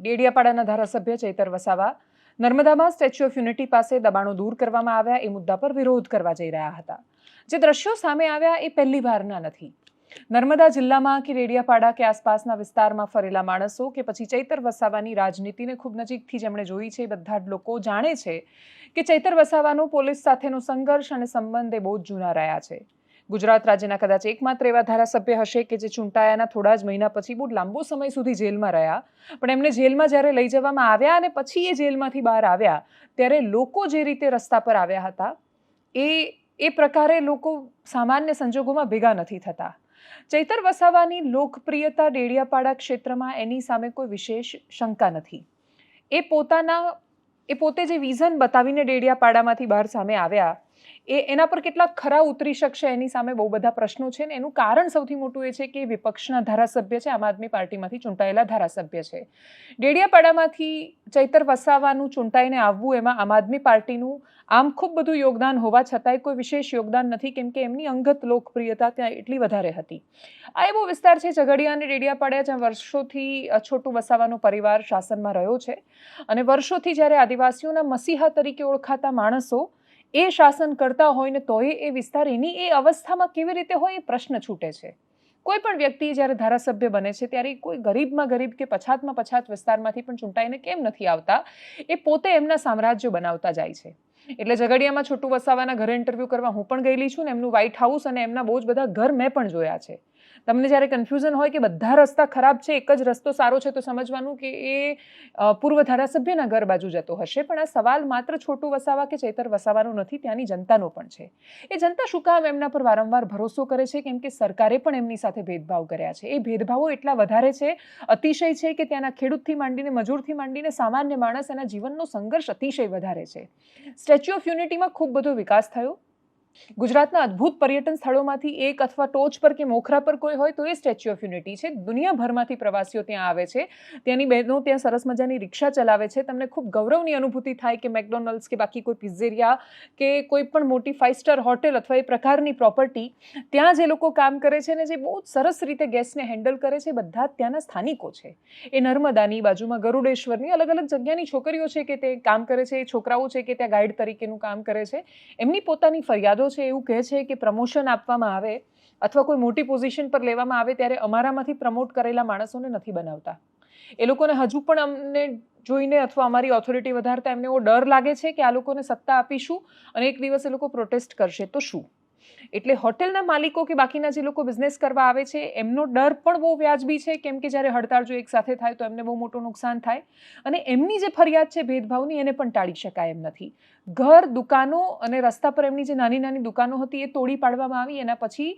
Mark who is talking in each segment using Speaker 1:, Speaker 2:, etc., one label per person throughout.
Speaker 1: ડેડિયાપાડાના ધારાસભ્ય ચૈતર વસાવા નર્મદામાં statue of unity પાસે દબાણો દૂર કરવામાં આવ્યા એ મુદ્દા પર વિરોધ કરવા જઈ રહ્યા હતા. જે દ્રશ્યો સામે આવ્યા એ પહેલી વારના નથી. નર્મદા જિલ્લામાં કે રેડિયાપાડા કે આસપાસના વિસ્તારમાં ફરેલા માણસો કે પછી ચૈતર વસાવાની રાજનીતિને ખૂબ નજીકથી જેમણે જોઈ છે બધા જ લોકો જાણે છે કે ચૈતર વસાવાનો પોલીસ સાથેનો સંઘર્ષ અને સંબંધ એ બહુ જ જૂના રહ્યા છે. ગુજરાત રાજ્યના કદાચ એકમાત્ર એવા ધારાસભ્ય હશે કે જે ચૂંટાયાના થોડા જ મહિના પછી બહુ લાંબો સમય સુધી જેલમાં રહ્યા. પણ એમને જેલમાં જ્યારે લઈ જવામાં આવ્યા અને પછી એ જેલમાંથી બહાર આવ્યા, ત્યારે લોકો જે રીતે રસ્તા પર આવ્યા હતા, એ એ પ્રકારે લોકો સામાન્ય સંજોગોમાં ભેગા નથી થતા. ચૈતર વસાવાની લોકપ્રિયતા ડેડિયાપાડા ક્ષેત્રમાં એની સામે કોઈ વિશેષ શંકા નથી. એ પોતાના, એ પોતે જે વિઝન બતાવીને ડેડિયાપાડામાંથી બહાર સામે આવ્યા એ એના પર કેટલા ખરા ઉતરી શકશે એની સામે બહુ બધા પ્રશ્નો છે ને એનું કારણ સૌથી મોટું એ છે કે વિપક્ષના ધારાસભ્ય છે, આમ આદમી પાર્ટીમાંથી ચૂંટાયેલા ધારાસભ્ય છે. ડેડિયાપાડામાંથી ચૈતર વસાવાનું ચૂંટાઈને આવવું એમાં આમ આદમી પાર્ટીનું આમ ખૂબ બધું યોગદાન હોવા છતાંય કોઈ વિશેષ યોગદાન નથી, કેમ કે એમની અંગત લોકપ્રિયતા ત્યાં એટલી વધારે હતી. આ એવો વિસ્તાર છે ઝઘડિયા અને ડેડિયાપાડા, જ્યાં વર્ષોથી છોટું વસાવાનો પરિવાર શાસનમાં રહ્યો છે. અને વર્ષોથી જ્યારે આદિવાસીઓના મસીહા તરીકે ઓળખાતા માણસો એ શાસન કરતા હોય ને તોય એ વિસ્તાર એની એ અવસ્થામાં કેવી રીતે હોય એ પ્રશ્ન છૂટે છે. કોઈ પણ વ્યક્તિ જ્યારે ધારાસભ્ય બને છે, ત્યારે કોઈ ગરીબમાં ગરીબ કે પછાતમાં પછાત વિસ્તારમાંથી પણ ચૂંટાઈને કેમ નથી આવતા? એ પોતે એમના સામ્રાજ્ય બનાવતા જાય છે. એટલે ઝઘડિયામાં છોટું વસાવાના ઘરે ઇન્ટરવ્યૂ કરવા હું પણ ગયેલી છું ને એમનું વ્હાઇટ હાઉસ અને એમના બહુ જ બધા ઘર મેં પણ જોયા છે. તમને જ્યારે કન્ફ્યુઝન હોય કે બધા રસ્તા ખરાબ છે, એક જ રસ્તો સારો છે, તો સમજવાનું કે એ પૂર્વ ધારાસભ્યના ઘર બાજુ જતો હશે. પણ આ સવાલ માત્ર છોટું વસાવા કે ચૈતર વસાવાનો નથી, ત્યાંની જનતાનો પણ છે. એ જનતા શું કામ એમના પર વારંવાર ભરોસો કરે છે? કેમ કે સરકારે પણ એમની સાથે ભેદભાવ કર્યા છે. એ ભેદભાવો એટલા વધારે છે, અતિશય છે કે ત્યાંના ખેડૂતથી માંડીને મજૂરથી માંડીને સામાન્ય માણસ એના જીવનનો સંઘર્ષ અતિશય વધારે છે. સ્ટેચ્યુ ઓફ યુનિટીમાં ખૂબ બધો વિકાસ થયો. ગુજરાતના અદ્ભુત પર્યટન સ્થળોમાંથી એક અથવા ટોચ પર કે મોખરા પર કોઈ હોય તો એ સ્ટેચ્યુ ઓફ યુનિટી છે. દુનિયાભરમાંથી પ્રવાસીઓ ત્યાં આવે છે. ત્યાંની બહેનો ત્યાં સરસ મજાની રિક્ષા ચલાવે છે. તમને ખૂબ ગૌરવની અનુભૂતિ થાય કે મેકડોનલ્ડ્સ કે બાકી કોઈ પિઝેરિયા કે કોઈ પણ મોટી ફાઇવ સ્ટાર હોટેલ અથવા એ પ્રકારની પ્રોપર્ટી ત્યાં જે લોકો કામ કરે છે ને જે બહુ સરસ રીતે ગેસને હેન્ડલ કરે છે બધા ત્યાંના સ્થાનિકો છે. એ નર્મદાની બાજુમાં ગરુડેશ્વરની અલગ અલગ જગ્યાની છોકરીઓ છે કે તે કામ કરે છે. એ છોકરાઓ છે કે ત્યાં ગાઈડ તરીકેનું કામ કરે છે. એમની પોતાની ફરિયાદો છે એવું કહે છે કે પ્રમોશન આપવામાં આવે અથવા કોઈ મોટી પોઝિશન પર લેવામાં આવે ત્યારે અમારામાંથી પ્રમોટ કરેલા માણસોને નથી બનાવતા. એ લોકોને હજુ પણ અમને જોઈને અથવા અમારી ઓથોરિટી વધારતા એમને એવો ડર લાગે છે કે આ લોકોને સત્તા આપીશું અને એક દિવસ એ લોકો પ્રોટેસ્ટ કરશે. તો શું? એટલે હોટેલના માલિકો કે બાકીના જે લોકો બિઝનેસ કરવા આવે છે, એમનો ડર પણ બહુ વ્યાજબી છે. કેમ કે જ્યારે હડતાળ જો એક સાથે થાય તો એમને બહુ મોટું નુકસાન થાય અને એમની જે ફરિયાદ છે ભેદભાવની એને પણ ટાળી શકાય એમ નથી. ઘર, દુકાનો અને રસ્તા પર એમની જે નાની નાની દુકાનો હતી એ તોડી પાડવામાં આવી. એના પછી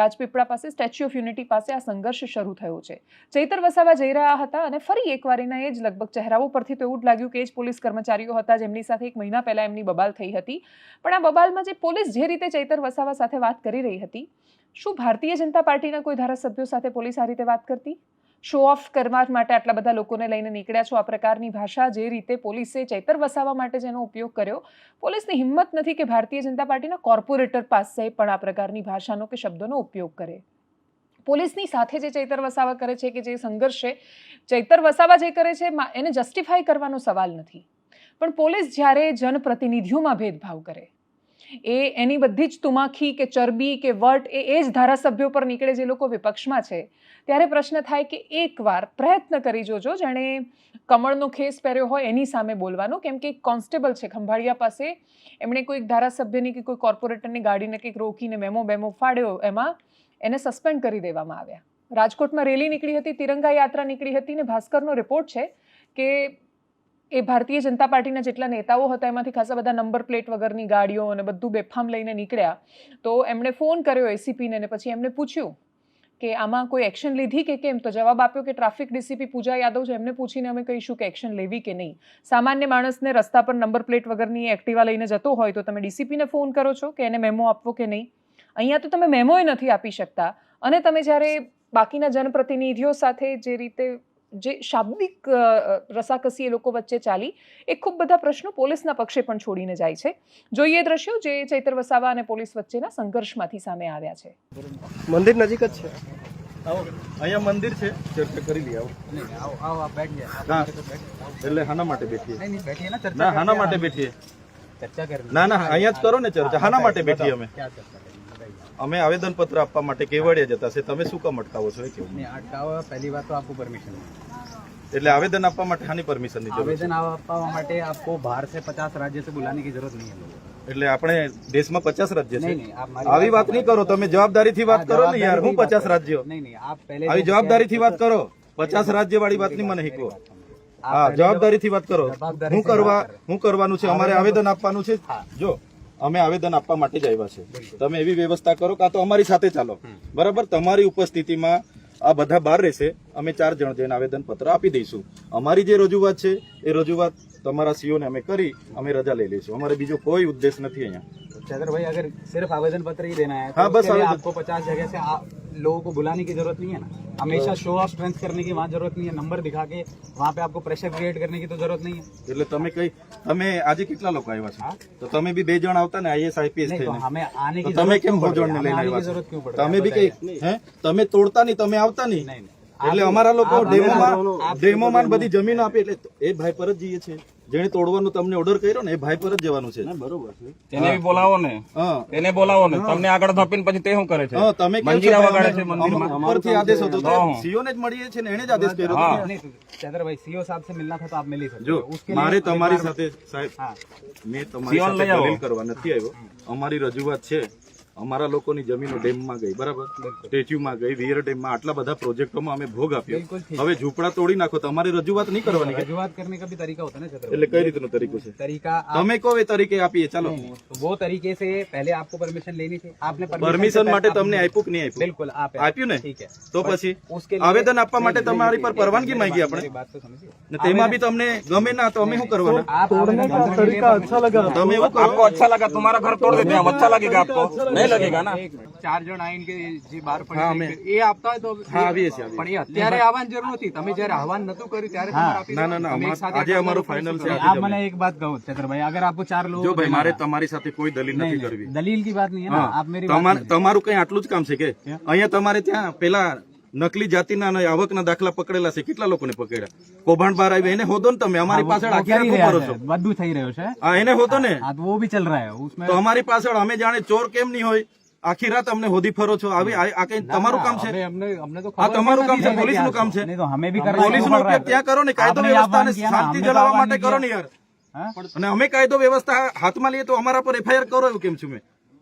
Speaker 1: રાજપીપળા પાસે સ્ટેચ્યુ ઓફ યુનિટી પાસે આ સંઘર્ષ શરૂ થયો છે. ચૈતર વસાવા જઈ રહ્યા હતા અને ફરી એકવાર એના એ જ લગભગ ચહેરાઓ પરથી તો એવું જ લાગ્યું કે એ જ પોલીસ કર્મચારીઓ હતા જેમની સાથે એક મહિના પહેલાં એમની બબાલ થઈ હતી. પણ આ બબાલમાં જે પોલીસ જે રીતે ચૈતર વસાવા સાથે વાત કરી રહી હતી, શું ભારતીય જનતા પાર્ટીના કોઈ ધારાસભ્યો સાથે પોલીસ આ રીતે વાત કરતી? શો ઓફ કરવા માટે આટલા બધા લોકોને લઈને નીકળ્યા છો. આ પ્રકારની ભાષા જે રીતે પોલીસે ચૈતર વસાવા માટે જેનો ઉપયોગ કર્યો, પોલીસની હિંમત નથી કે ભારતીય જનતા પાર્ટીના કોર્પોરેટર પાસે પણ આ પ્રકારની ભાષાનો કે શબ્દોનો ઉપયોગ કરે. પોલીસની સાથે જે ચૈતર વસાવા કરે છે કે જે સંઘર્ષ છે, ચૈતર વસાવા જે કરે છે એને જસ્ટિફાય કરવાનો સવાલ નથી. પણ પોલીસ જ્યારે જનપ્રતિનિધિઓમાં ભેદભાવ કરે એ એની બધી જ તુમાખી કે ચરબી કે વટ એ એ જ ધારાસભ્યો પર નીકળે જે લોકો વિપક્ષમાં છે. ત્યારે પ્રશ્ન થાય કે એકવાર પ્રયત્ન કરી જોજો જેણે કમળનો ખેસ પહેર્યો હોય એની સામે બોલવાનો. કેમ કે એક કોન્સ્ટેબલ છે ખંભાળિયા પાસે. એમણે કોઈક ધારાસભ્યની કે કોઈ કોર્પોરેટરની ગાડીને કંઈક રોકીને મેમો બેમો ફાડ્યો એમાં એને સસ્પેન્ડ કરી દેવામાં આવ્યા. રાજકોટમાં રેલી નીકળી હતી, તિરંગા યાત્રા નીકળી હતી ને ભાસ્કરનો રિપોર્ટ છે કે એ ભારતીય જનતા પાર્ટીના જેટલા નેતાઓ હતા, એમાંથી ખાસા બધા નંબર પ્લેટ વગરની ગાડીઓ અને બધું બેફામ લઈને નીકળ્યા. તો એમણે ફોન કર્યો એસીપીને ને પછી એમને પૂછ્યું કે આમાં કોઈ એક્શન લીધી કે કેમ? તો જવાબ આપ્યો કે ટ્રાફિક ડીસીપી પૂજા યાદવ છે. એમને પૂછીને અમે કહીશું કે એક્શન લેવી કે નહીં. સામાન્ય માણસને રસ્તા પર નંબર પ્લેટ વગરની એક્ટિવા લઈને જતો હોય તો તમે ડીસીપીને ફોન કરો છો કે એને મેમો આપવો કે નહીં? અહીંયા તો તમે મેમોય નથી આપી શકતા. અને તમે જ્યારે બાકીના જનપ્રતિનિધિઓ સાથે જે રીતે જે શાબ્દિક રસાકસી એ લોકો વચ્ચે ચાલી એ ખૂબ બધા પ્રશ્નો પોલીસના પક્ષે પણ છોડીને જાય છે. જોઈએ દ્રશ્યો જે ચૈતર વસાવા અને પોલીસ વચ્ચેના સંઘર્ષમાંથી સામે આવ્યા છે.
Speaker 2: મંદિર નજીક જ છે. અહીંયા મંદિર છે. ચર્ચા કરી લઈએ આવો. એટલે હાના માટે બેઠીએ. ના હાના માટે બેઠીએ. ના ના અહીંયા જ કરો ને ચર્ચા. હાના માટે બેઠીએ અમે. અમે આવેદન પત્ર આપવા માટે કેવડિયા જતા છે તમે શું કામ અટકાવો છો એ કેવું
Speaker 3: नहीं अटकाव पहली बात तो आपको परमिशन
Speaker 2: એટલે આવેદન આપવા માટે હાની પરમિશન ની જરૂર છે
Speaker 3: आवेदन आपका માટે आपको बाहर से पचास राज्य से बुलाने की जरूरत नहीं है लोगों को।
Speaker 2: એટલે આપણે દેશમાં પચાસ રાજ્ય છે
Speaker 3: नहीं नहीं आप हमारी
Speaker 2: આવી વાત નહીં કરો તમે જવાબદારીથી વાત કરો ને યાર હું પચાસ રાજ્યો
Speaker 3: नहीं नहीं आप पहले
Speaker 2: આવી
Speaker 3: जो-
Speaker 2: જવાબદારીથી વાત કરો પચાસ રાજ્ય વાળી વાત નહીં મને શીખવો હા જવાબદારીથી વાત કરો હું કરવા હું કરવાનું છે અમારે આવેદન આપવાનું છે જો અમે આવેદન આપવા માટે જ આવ્યા છે તમે એવી વ્યવસ્થા કરો કાં તો અમારી સાથે ચાલો બરાબર તમારી ઉપસ્થિતિમાં આ બધા બહાર રહેશે અમે ચાર જણ જઈને આવેદન પત્ર આપી દઈશું અમારી જે રજૂઆત છે એ રજૂઆત તમારા સીઓને અમે કરી અમે રજા લઈ લઈશું અમારે બીજો કોઈ ઉદ્દેશ નથી અહીંયા
Speaker 3: चंद्र भाई अगर सिर्फ आवेदन पत्र ही देना है तो
Speaker 2: हाँ, बस
Speaker 3: उसके लिए
Speaker 2: आवेदन-
Speaker 3: आपको पचास जगह से आ, लोगों को बुलाने की जरूरत नहीं है ना हमेशा शो ऑफ स्ट्रेंथ करने की वहाँ जरूरत नहीं है नंबर दिखा के वहाँ पे आपको प्रेशर क्रिएट करने की तो जरूरत नहीं है
Speaker 2: એટલે તમે કઈ તમે આજે કેટલા લોકો આવ્યા છો તો તમે બી બે જણ આવતા ને આઈએસ આઈપીએસ
Speaker 3: नहीं तो
Speaker 2: થઈને
Speaker 3: हमें आने
Speaker 2: તો
Speaker 3: की
Speaker 2: તમે
Speaker 3: जरूरत
Speaker 2: કેમ
Speaker 3: क्यों पड़
Speaker 2: ભોજન
Speaker 3: रही है?
Speaker 2: લઈને
Speaker 3: हमें आने की
Speaker 2: આવ્યા
Speaker 3: जरूरत
Speaker 2: છો
Speaker 3: क्यों पड़ रही है?
Speaker 2: તમે બી કઈ હે તમે તોડતા નહીં તમે આવતા નહીં
Speaker 3: नहीं नहीं
Speaker 2: એટલે અમારા લોકો ડેમોમાં ડેમોમાં ને બધી જમીન આપી એટલે એ ભાઈ પર જ જઈએ છે જેને તોડવાનો તમને ઓર્ડર કર્યો ને એ ભાઈ પર જ જવાનું છે. બરોબર છે.
Speaker 4: તેને બી બોલાવો ને. તેને બોલાવો ને. તમને આગળ ધપીને પછી તે શું કરે છે?
Speaker 2: તમે
Speaker 4: મંજીરા વગાડે છે મંદિરમાં.
Speaker 2: ઉપરથી આદેશ હતો તો સીઓ ને જ મળીએ છે ને એને જ આદેશ કર્યો હતો.
Speaker 3: ચંદ્રભાઈ સીઓ સાહેબ સે મિલના થા તો આપ મિલી શકો.
Speaker 2: જો મારે તમારી સાથે સાહેબ મેં તમારી સાથે દલીલ કરવા નથી આવ્યો. અમારી રજૂઆત છે. અમારા લોકોની જમીનો ડેમમાં ગઈ બરાબર સ્ટેચ્યુમાં ગઈ વિયર ડેમમાં આટલા બધા પ્રોજેક્ટોમાં અમે ભોગ આપ્યો
Speaker 3: बिल्कुल ठीक
Speaker 2: હવે ઝૂંપડા તોડી નાખો તમારી રજૂઆત નહીં કરવાની કે?
Speaker 3: रजुआत करने का भी तरीका होता है ना चंद्र
Speaker 2: એટલે કઈ રીતનો તરીકો છે
Speaker 3: भाई तरीका आप
Speaker 2: તમે કહો એ તરીકે આપીએ ચાલો
Speaker 3: तो वो तरीके से पहले आपको परमिशन लेनी थी आपने permission
Speaker 2: પરમિશન
Speaker 3: से
Speaker 2: માટે
Speaker 3: पहले-
Speaker 2: તમને આપ્યું કે નહીં આપ્યું
Speaker 3: बिल्कुल आप
Speaker 2: આપ્યું ને
Speaker 3: ठीक है
Speaker 2: તો પછી
Speaker 3: उसके लिए
Speaker 2: આવેદન આપવા માટે તમારી પર પરવાનગી માંગી
Speaker 3: मेरी
Speaker 2: આપણે
Speaker 3: बात तो समझिए
Speaker 2: ને તેમાં બી તમને ગમે ના તો અમે શું કરવાના
Speaker 3: आप आवेदन करने के लिए permission-
Speaker 2: તમે એવું કરો
Speaker 4: आपको अच्छा लगा तुम्हारा घर तोड़ देते हैं हम अच्छा लगेगा आपको नहीं लगेगा ना
Speaker 3: એક મિનિટ. ચાર જણ આવીને કે જે બહાર પડી એ આપતા હોય તો
Speaker 2: હા આવીએ છીએ આવીએ
Speaker 3: પણ એ અત્યારે આવવાની જરૂર નથી તમે જયારે આહવાન નતું કર્યું ત્યારે તમારે આપી
Speaker 2: ના ના ના
Speaker 3: તમે એક
Speaker 2: અમાર-
Speaker 3: સાથે
Speaker 2: આજે
Speaker 3: આટલા
Speaker 2: અમારું
Speaker 3: લોકો
Speaker 2: ફાઇનલ છે
Speaker 3: શું
Speaker 2: આજે
Speaker 3: आप
Speaker 2: જ અમે.
Speaker 3: મને एक बात कहो चंद्र भाई अगर आपको चार लोग
Speaker 2: જો ભાઈ મારે તમારી સાથે કોઈ દલીલ નથી કરવી
Speaker 3: दलील की बात नहीं है ना
Speaker 2: હા.
Speaker 3: आप मेरी बात
Speaker 2: તમાર- તમારું કઈ આટલું જ કામ છે કે અહીંયા તમારે ત્યાં પેલા નકલી જાતિના આવકના દાખલા પકડેલા છે. કેટલા લોકોને પકડ્યા? કૌભાંડ બહાર આવી એને હોદો ને તમે. અમારી પાછળ
Speaker 3: બધું થઈ રહ્યો છે.
Speaker 2: એને હોદો ને?
Speaker 3: વો ભી ચલ રહા
Speaker 2: તો અમારી પાછળ અમે જાણે ચોર કેમ નહીં હોય? આખી રાત અમને હોદી ફરો છો. આવી આ કઈ તમારું કામ છે? તમારું કામ છે પોલીસનું કામ છે.
Speaker 3: પોલીસ
Speaker 2: નો ઉપયોગ ત્યાં કરો ને કાયદો વ્યવસ્થા શાંતિ જળવવા માટે કરો ને યાર. અને અમે કાયદો વ્યવસ્થા હાથમાં લઈએ તો અમારા પર એફઆઈઆર કરો એવું કેમ છું મેં?